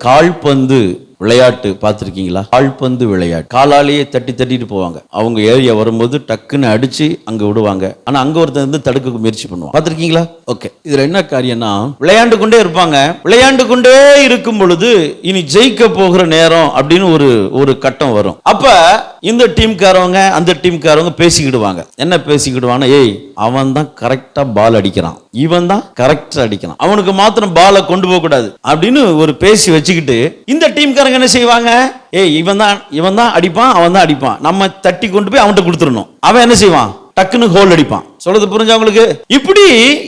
கால்பந்து விளையாட்டு பார்த்துருக்கீங்களா? கால்பந்து விளையாட்டு. காலாலேயே தட்டி தட்டிட்டு போவாங்க. அவங்க ஏரியா வரும்போது டக்குன்னு அடிச்சு அங்கே விடுவாங்க. ஆனால் அங்கே ஒருத்தர் வந்து தடுக்க முயற்சி பண்ணுவாங்க பார்த்துருக்கீங்களா? ஓகே. இதில் என்ன காரியம்னா விளையாண்டு கொண்டே இருப்பாங்க. விளையாண்டு கொண்டே இருக்கும் பொழுது இனி ஜெயிக்க போகிற நேரம் அப்படின்னு ஒரு ஒரு கட்டம் வரும். அப்போ இந்த டீம்காரவங்க அந்த டீம்காரவங்க பேசிக்கிடுவாங்க. என்ன பேசிக்கிடுவாங்க ஏய் அவன் தான் கரெக்டாக பால் அடிக்கிறான். இவன் தான் கரெக்டாக அடிக்கிறான். அவனுக்கு மாத்திரம் பாலை கொண்டு போகக்கூடாது. அப்படின்னு ஒரு பேசி வச்சுக்கிட்டு இந்த டீம்காரங்க என்ன செய்வாங்க? ஏய் இவன் தான் இவன் தான் அடிப்பான் அவன் தான் அடிப்பான். நம்ம தட்டி கொண்டு போய் அவன்கிட்ட கொடுத்துடணும். அவன் என்ன செய்வான்? டக்குன்னு ஹோல் அடிப்பான். சொல்றது புரிஞ்சா உங்களுக்கு? இப்படி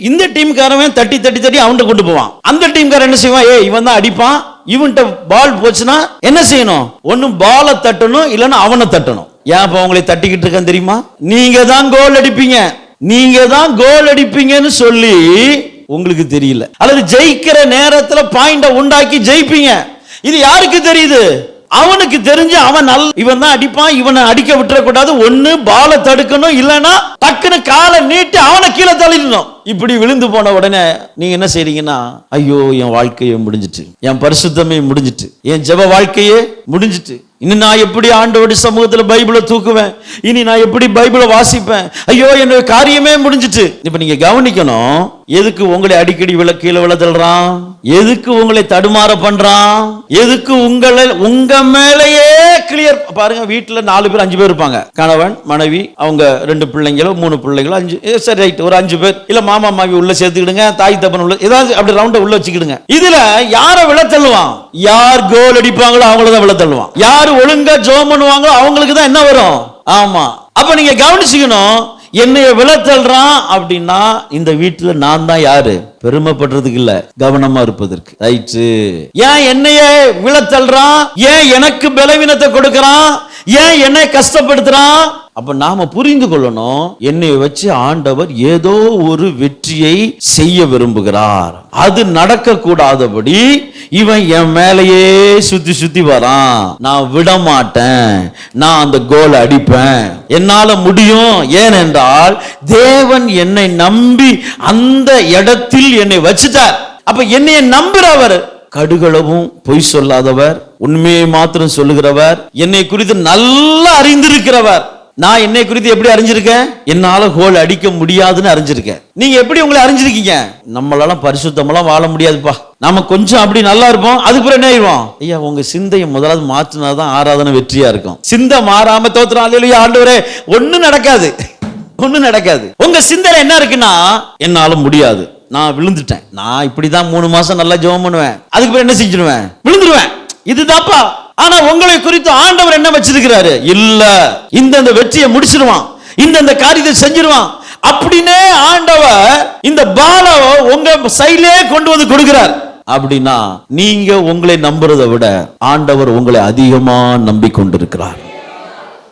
இந்த டீம்காரவன் தட்டி தட்டி தட்டி அவன்கிட்ட கொண்டு போவான். அந்த டீம்காரன் என்ன செய்வான்? ஏய் இவன் தான் அடிப்பான். இவன்கிட்ட பால் போச்சுன்னா என்ன செய்யணும்? ஒன்னும் பாலை தட்டணும் இல்லைன்னா அவனை தட்டணும். ஏன் இப்ப உங்களை தட்டிக்கிட்டு இருக்கேன் தெரியுமா? நீங்க தான் கோல் அடிப்பீங்க. நீங்க தான் கோல் அடிப்பீங்கன்னு சொல்லி உங்களுக்கு தெரியல. அல்லது ஜெயிக்கிற நேரத்துல பாயிண்ட உண்டாக்கி ஜெயிப்பீங்க. இது யாருக்கு தெரியுது? அவனுக்கு தெரிஞ்சு அவன் நல் இவன் தான் அடிப்பான் இவனை அடிக்க விட்டுறக்கூடாது. ஒன்னு பாலை தடுக்கணும் இல்லைன்னா டக்குன்னு காலை நீட்டி அவனை கீழே தள்ளிடணும். இப்படி விழுந்து போன உடனே நீங்க என்ன செய்றீங்கன்னா ஐயோ என் வாழ்க்கையே முடிஞ்சிட்டு. என் பரிசுத்தமே முடிஞ்சிட்டு. என் ஜெப வாழ்க்கையே முடிஞ்சிட்டு. இனி நான் எப்படி ஆண்டோடி சமூகத்தில் பைபிளை தூக்குவேன்? இனி நான் எப்படி பைபிளை வாசிப்பேன்? ஐயோ என்னோட காரியமே முடிஞ்சிட்டு. இப்ப நீங்க கவனிக்கணும் எதுக்கு உங்களை அடிக்கடி விழ கீழே விழ தள்ளுறான் எதுக்கு உங்களை தடுமாற பண்றான்? எதுக்கு உங்களை உங்க மேலேயே கிளியர் பாருங்க வீட்டுல நாலு பேர் அஞ்சு பேர் இருப்பாங்க. கணவன் மனைவி அவங்க ரெண்டு பிள்ளைங்களோ மூணு பிள்ளைங்களோ அஞ்சு சரி ரைட் ஒரு அஞ்சு பேர். இல்ல மாமா மாமி உள்ள சேர்த்துக்கிடுங்க தாய் தப்பன் உள்ள ஏதாவது அப்படி ரவுண்ட உள்ள வச்சுக்கிடுங்க. இதுல யார விழ தள்ளுவான் யார் கோல் அடிப்பாங்களோ அவங்கள தான் விழ தள்ளுவான் யார் ஒழுங்கா ஜோம் பண்ணுவாங்களோ அவங்களுக்கு தான் என்ன வரும்? ஆமா. அப்ப நீங்க கவனிச்சுக்கணும் என்னைய விளைச்சல்றான் அப்படின்னா இந்த வீட்டுல நான் தான் யாரு? பெருமைப்படுறதுக்கு இல்ல கவனமா இருப்பதற்கு. ரைட்டு. ஏன் என்னைய விளைச்சல்றான் ஏன் எனக்கு பலவீனத்தை கொடுக்கறான்? ஏன் என்னை கஷ்டப்படுத்துறான்? அப்ப நாம புரிந்து கொள்ளணும் என்னை வச்சு ஆண்டவர் ஏதோ ஒரு வெற்றியை செய்ய விரும்புகிறார். அது நடக்க கூடாதபடி இவன் என் மேலேயே சுத்தி சுத்தி வரான். நான் விட மாட்டேன் நான் அந்த கோலை அடிப்பேன். என்னால முடியும். ஏனென்றால் தேவன் என்னை நம்பி அந்த இடத்தில் என்னை வச்சுட்டார். அப்ப என்னைய நம்புறவர்? கடுகளவும் பொய் சொல்லாதவர். உண்மையை மாத்திரம் சொல்லுகிறவர். என்னை குறித்து நல்லா அறிந்திருக்கிறவர். நான் என்னை குறித்து எப்படி அறிஞ்சிருக்கேன்? என்னால கோல் அடிக்க முடியாதுன்னு அறிஞ்சிருக்கேன். நீங்க எப்படி உங்களை அறிஞ்சிருக்கீங்க? நம்மளால பரிசுத்தமெல்லாம் வாழ முடியாதுப்பா. நம்ம கொஞ்சம் அப்படி நல்லா இருப்போம் அதுக்கு பிறகு என்ன ஆயிடுவோம்? ஐயா உங்க சிந்தையை முதலாவது மாற்றினாதான் ஆராதனை வெற்றியா இருக்கும். சிந்தை மாறாம தோத்துறோம் அல்லையா ஆண்டவரே ஒண்ணும் நடக்காது. ஒன்றும் நடக்காது. உங்க சிந்தனை என்ன இருக்குன்னா என்னால முடியாது. நான் விழுந்துட்டேன். நான் இப்படிதான் மூணு மாசம் நல்லா ஜெபம் பண்ணுவேன். அதுக்கு பிறகு என்ன செஞ்சிருவேன்? விழுந்துருவேன். இதுதான்ப்பா. ஆனா உங்களை குறித்து ஆண்டவர் என்ன வச்சிருக்கிறாரு? இல்ல. இந்த இந்த வெற்றியை முடிச்சிருவான். இந்த இந்த காரியத்தை செஞ்சிருவான். அப்படின்னே ஆண்டவர் இந்த பாலாவை உங்க சைலே கொண்டு வந்து கொடுக்கிறார். அப்படின்னா நீங்க உங்களை நம்புறதை விட ஆண்டவர் உங்களை அதிகமா நம்பிக்கொண்டிருக்கிறார்.